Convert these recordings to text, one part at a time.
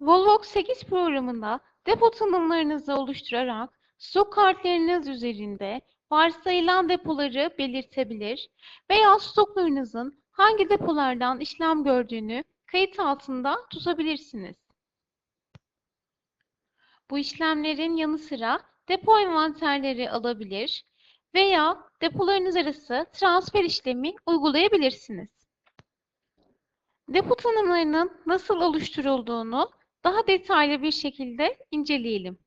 Volvox 8 programında depo tanımlarınızı oluşturarak stok kartlarınız üzerinde varsayılan depoları belirtebilir veya stoklarınızın hangi depolardan işlem gördüğünü kayıt altında tutabilirsiniz. Bu işlemlerin yanı sıra depo envanterleri alabilir veya depolarınız arası transfer işlemi uygulayabilirsiniz. Depo tanımlarının nasıl oluşturulduğunu daha detaylı bir şekilde inceleyelim.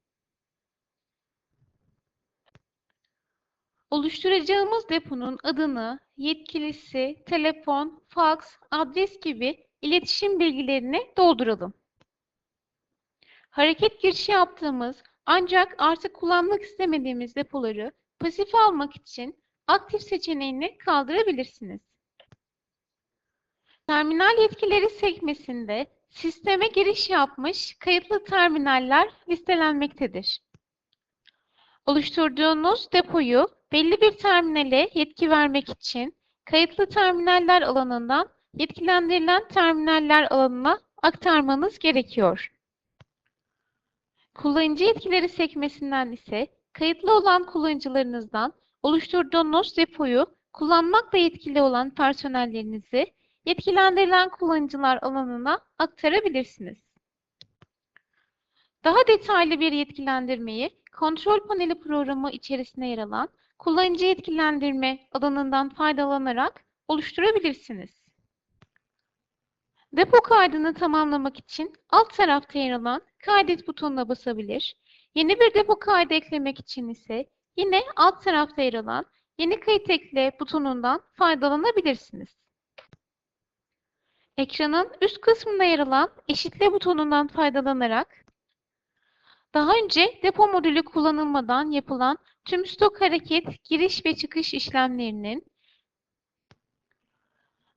Oluşturacağımız deponun adını, yetkilisi, telefon, faks, adres gibi iletişim bilgilerini dolduralım. Hareket girişi yaptığımız ancak artık kullanmak istemediğimiz depoları pasif almak için aktif seçeneğini kaldırabilirsiniz. Terminal yetkileri sekmesinde sisteme giriş yapmış kayıtlı terminaller listelenmektedir. Oluşturduğunuz depoyu belli bir terminale yetki vermek için kayıtlı terminaller alanından yetkilendirilen terminaller alanına aktarmanız gerekiyor. Kullanıcı yetkileri sekmesinden ise kayıtlı olan kullanıcılarınızdan oluşturduğunuz depoyu kullanmakla yetkili olan personellerinizi yetkilendirilen kullanıcılar alanına aktarabilirsiniz. Daha detaylı bir yetkilendirmeyi kontrol paneli programı içerisinde yer alan kullanıcı yetkilendirme alanından faydalanarak oluşturabilirsiniz. Depo kaydını tamamlamak için alt tarafta yer alan kaydet butonuna basabilir. Yeni bir depo kaydı eklemek için ise yine alt tarafta yer alan yeni kayıt ekle butonundan faydalanabilirsiniz. Ekranın üst kısmında yer alan eşitle butonundan faydalanarak daha önce depo modülü kullanılmadan yapılan tüm stok hareket, giriş ve çıkış işlemlerinin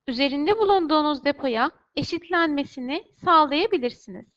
üzerinde bulunduğunuz depoya eşitlenmesini sağlayabilirsiniz.